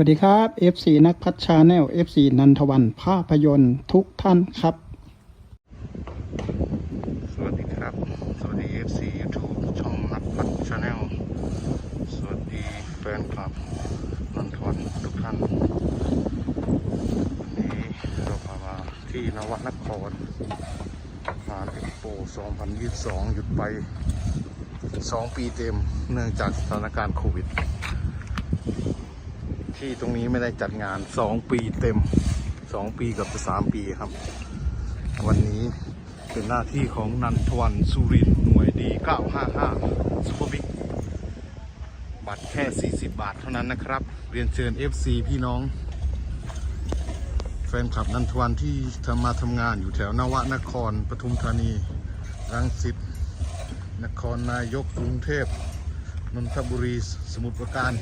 วัสดีครับ FC นักพัฒชาแนล FC นันทวันภาพยนตร์ทุกท่านครับ สวัสดีครับ สวัสดี FC YouTube ช่องนักพัฒชาแนล สวัสดีแฟนคลับนันทวันทุกท่านวันนี้เราพามาที่นวนครงานเอ็กโป 2022 หยุดไป 2 ปีเต็มเนื่องจากสถานการณ์โควิด ที่ตรงนี้ไม่ได้จัดงาน2ปีเต็ม2ปีกับ3ปีครับ วันนี้เป็นหน้าที่ของนันทวันสุรินหน่วยดี 955ซุปเปอร์บิ๊กบัตรแค่ 40 บาทเท่านั้นนะครับ เรียนเชิญ FC พี่น้อง แฟนคลับนันทวันที่ทำมาทำงานอยู่แถวนวนครปทุมธานีรังสิตนครนายกกรุงเทพนนทบุรีสมุทรปราการ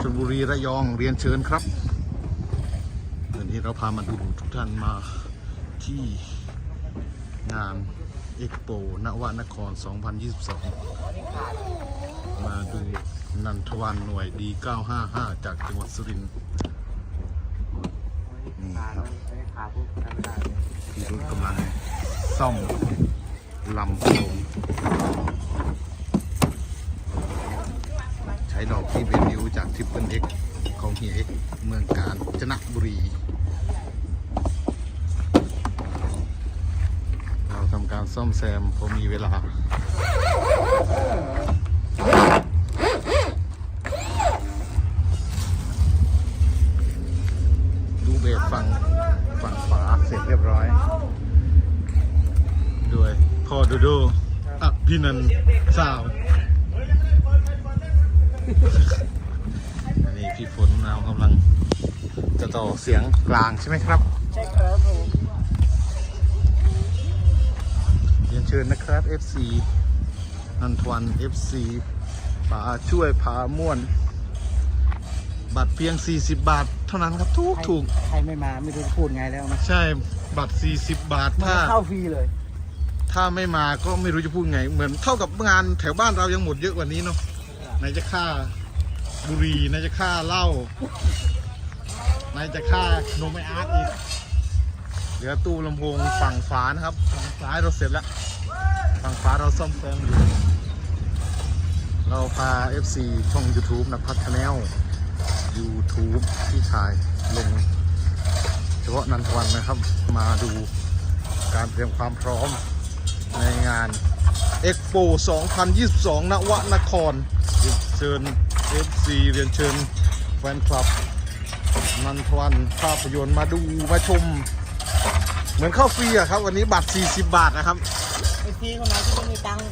ชลบุรีระยองเรียนเชิญครับวันนี้เราพามาดูทุกท่านมาที่งานเอ็กโปนวนคร 2022 มาดูนันทวันหน่วยดี 955 จากจังหวัดสุรินทร์นี่ครับพี่รุ่นกำลังซ่อมลำโพงใช้ ดอกที่เป็นนิ้วจากทิปเปิลเอ็กของเฮียเอ็กเมืองกาญจนบุรีเราทำการซ่อมแซมพอมีเวลาดูเบสฝั่งฝั่งขวาเสร็จเรียบร้อยด้วยพ่อดูดูอะพี่นันสาว อันนี้พี่ฝนเรากำลังจะต่อเสียงกลางใช่ไหมครับ ใช่ครับผมเรียนเชิญนะครับ FC นันทวัน FC ป่าช่วยผาม่วน บัตรเพียง 40 บาท เท่านั้นครับถูกถูกใครไม่มาไม่รู้จะพูดไงแล้วนะใช่บัตร 40 บาทมาถ้าเข้าฟรีเลย ถ้าไม่มาก็ไม่รู้จะพูดไง เหมือนเท่ากับงานแถวบ้านเรายังหมดเยอะกว่านี้เนาะ ไหนจะค่าบุหรี่ไหนจะค่าเหล้าไหนจะค่านมไออาร์ตอีก เหลือตู้ลำโพงฝั่งฝานะครับ ฝั่งซ้ายเราเสร็จแล้ว ฝั่งขวาเราซ่อมแซมอยู่ เราพา FC ช่อง YouTube นักพัฒแนล YouTube พี่ชายลงเฉพาะนันทวันนะครับ มาดูการเตรียมความพร้อมในงาน Expo 2022 นวนครเรียนเชิญ FC เรียนเชิญแฟนคลับ นันทวันภาพยนตร์มาดูมาชม เหมือนเข้าฟรีอะครับ วันนี้บัตร 40 บาทนะครับ ไอฟรีคนไหนที่ไม่มีตังค์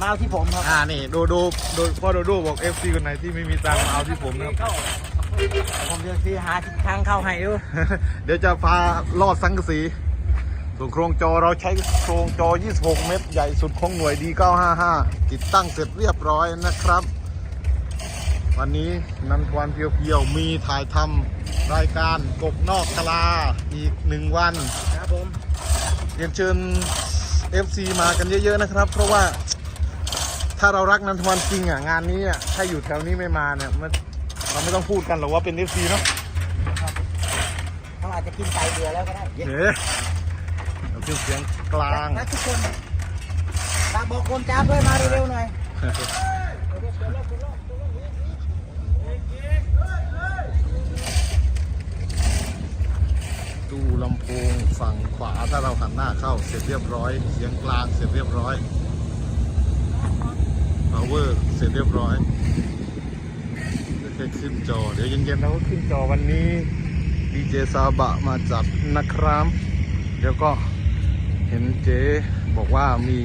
มาเอาที่ผมครับอ่านี่โดโดโดพ่อโดโดบอก FC คนไหนที่ไม่มีตังค์มาเอาที่ผมนะครับ ผมจะฟรีหาทางเข้าให้ดู เดี๋ยวจะพาลอดสังกะสี ส่วนโครงจอเราใช้โครงจอ 26 เมตร ใหญ่สุดของหน่วยดี955 ติดตั้งเสร็จเรียบร้อยนะครับ วันนี้นันทวันเพียวๆ มีถ่ายทำรายการกบนอกกะลาอีกหนึ่งวันครับผมเรียนเชิญ FC มากันเยอะๆนะครับ เพราะว่าถ้าเรารักนันทวันจริงอะงานนี้อะถ้าอยู่แถวนี้ไม่มาเนี่ยมันเราไม่ต้องพูดกันหรอกว่าเป็น FC เนาะเขาอาจจะกินไก่เบื่อแล้วก็ได้เฮ้ ยเราเป็นเสียงกลางรักทุกคนฝากบอกคนจ้าบด้วยมาเร็วๆหน่อยตู้ลำโพงฝั่งขวาถ้าเราหันหน้าเข้าเสร็จเรียบร้อย เสียงกลางเสร็จเรียบร้อย power เสร็จเรียบร้อยเดี๋ยวแค่ขึ้นจอ เดี๋ยวเย็นๆเราก็ขึ้นจอวันนี้ดีเจซาบะมาจัดนะครับ เดี๋ยวก็ เห็นเจ๊บอกว่ามี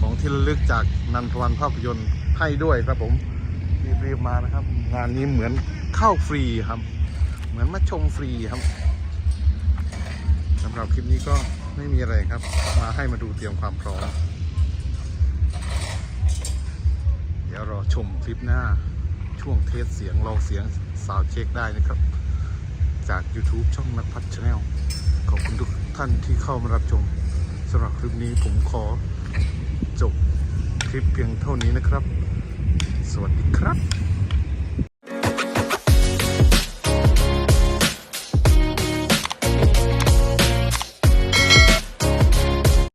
ของที่ระลึกจากนันทวันภาพยนตร์ให้ด้วยครับผมรีบๆมานะครับ งานนี้เหมือนเข้าฟรีครับ เหมือนมาชมฟรีครับสำหรับคลิปนี้ก็ไม่มีอะไรครับ มาให้มาดูเตรียมความพร้อม เดี๋ยวรอชมคลิปหน้าช่วงเทสเสียงลองเสียงสาวเช็คได้นะครับ จาก YouTube ช่องนักพัฒชาแนลขอบคุณทุกท่านที่เข้ามารับชม สำหรับคลิปนี้ผมขอจบคลิปเพียงเท่านี้นะครับ สวัสดีครับ